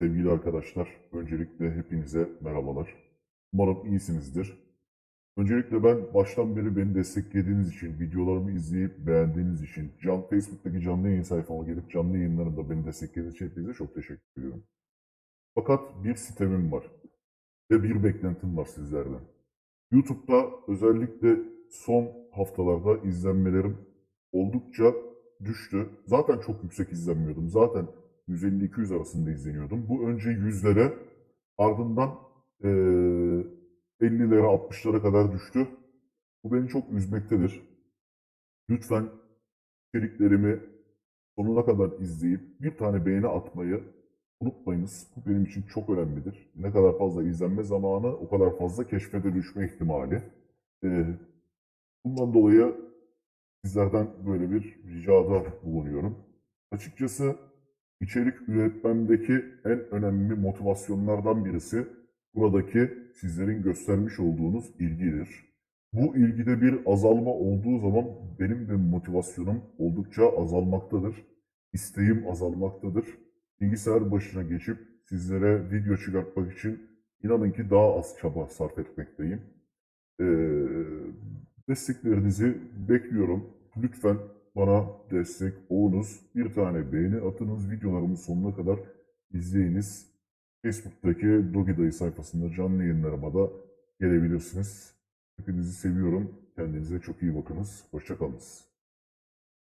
Sevgili arkadaşlar, öncelikle hepinize merhabalar. Umarım iyisinizdir. Öncelikle ben baştan beri beni desteklediğiniz için, videolarımı izleyip beğendiğiniz için, can, Facebook'taki canlı yayın sayfama gelip canlı yayınlarımda beni desteklediğiniz için hepinize çok teşekkür ediyorum. Fakat bir sitemim var ve bir beklentim var sizlerden. YouTube'da özellikle son haftalarda izlenmelerim oldukça düştü. Zaten çok yüksek izlenmiyordum. Zaten 150-200 arasında izleniyordum. Bu önce yüzlere ardından eee 50'lere 60'lara kadar düştü. Bu beni çok üzmektedir. Lütfen içeriklerimi sonuna kadar izleyip bir tane beğeni atmayı unutmayınız. Bu benim için çok önemlidir. Ne kadar fazla izlenme zamanı o kadar fazla keşfete düşme ihtimali. Eee, bundan dolayı sizlerden böyle bir ricada bulunuyorum. Açıkçası içerik üretmemdeki en önemli motivasyonlardan birisi buradaki sizlerin göstermiş olduğunuz ilgidir. Bu ilgide bir azalma olduğu zaman benim de motivasyonum oldukça azalmaktadır. İsteğim azalmaktadır. Bilgisayar başına geçip sizlere video çıkartmak için inanın ki daha az çaba sarf etmekteyim. Ee, desteklerinizi bekliyorum. Lütfen bana destek olunuz. Bir tane beğeni atınız. Videolarımın sonuna kadar izleyiniz. Facebook'taki Dogi Dayı sayfasında canlı yayınlarıma da gelebilirsiniz. Hepinizi seviyorum. Kendinize çok iyi bakınız. Hoşçakalınız.